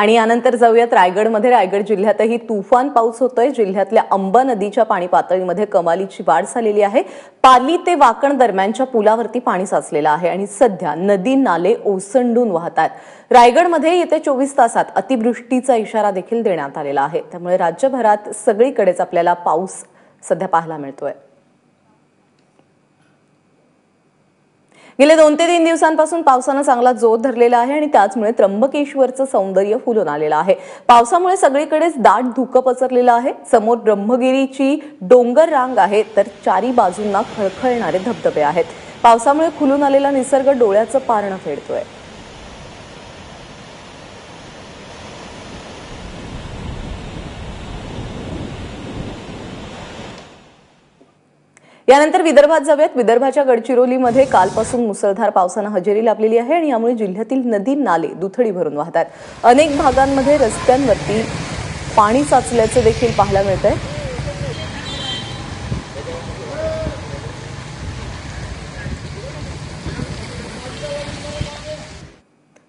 आणि यानंतर जाऊयात रायगडमध्ये. रायगड जिल्ह्यातही तुफान पाऊस होतोय. जिल्ह्यातल्या अंबा नदीच्या पाणी पातळीमध्ये कमालीची वाढ झालेली आहे. पाली ते वाकण दरम्यानच्या पुलावरती पाणी साचलेलं आहे आणि सध्या नदी नाले ओसंडून वाहत आहेत रायगडमध्ये येत्या चोवीस तासात अतिवृष्टीचा इशारा देखील देण्यात आलेला आहे. त्यामुळे राज्यभरात सगळीकडेच आपल्याला पाऊस सध्या पाहायला मिळतोय. गेले दोन ते तीन दिवसांपासून पावसानं चांगला जोर धरलेला आहे आणि त्याचमुळे त्र्यंबकेश्वरचं सौंदर्य फुलून आलेलं आहे. पावसामुळे सगळीकडेच दाट धुकं पसरलेलं आहे. समोर ब्रह्मगिरीची डोंगर रांग आहे तर चारी बाजूंना खळखळणारे धबधबे आहेत. पावसामुळे खुलून आलेला निसर्ग डोळ्याचं पारणं फेडतोय. यानंतर विदर्भात जाऊयात. विदर्भाच्या गडचिरोलीमध्ये कालपासून मुसळधार पावसानं हजेरी लाभलेली आहे आणि यामुळे जिल्ह्यातील नदी नाले दुथडी भरून वाहतात. अनेक भागांमध्ये रस्त्यांवरती पाणी साचल्याचं देखील पाहायला मिळत आहे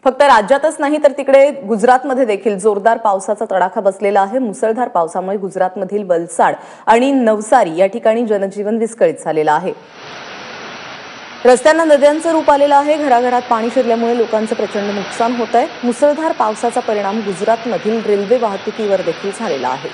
फक्त राज्यातच नाही तर तिकडे गुजरातमध्ये देखील जोरदार पावसाचा तडाखा बसलेला आहे. मुसळधार पावसामुळे गुजरातमधील वलसाड आणि नवसारी या ठिकाणी जनजीवन विस्कळीत झालेलं आहे. रस्त्यांना नद्यांचं रूप आलेलं आहे. घराघरात पाणी शिरल्यामुळे लोकांचं प्रचंड नुकसान होत आहे मुसळधार पावसाचा परिणाम गुजरातमधील रेल्वे वाहतुकीवर देखील झालेला आहे.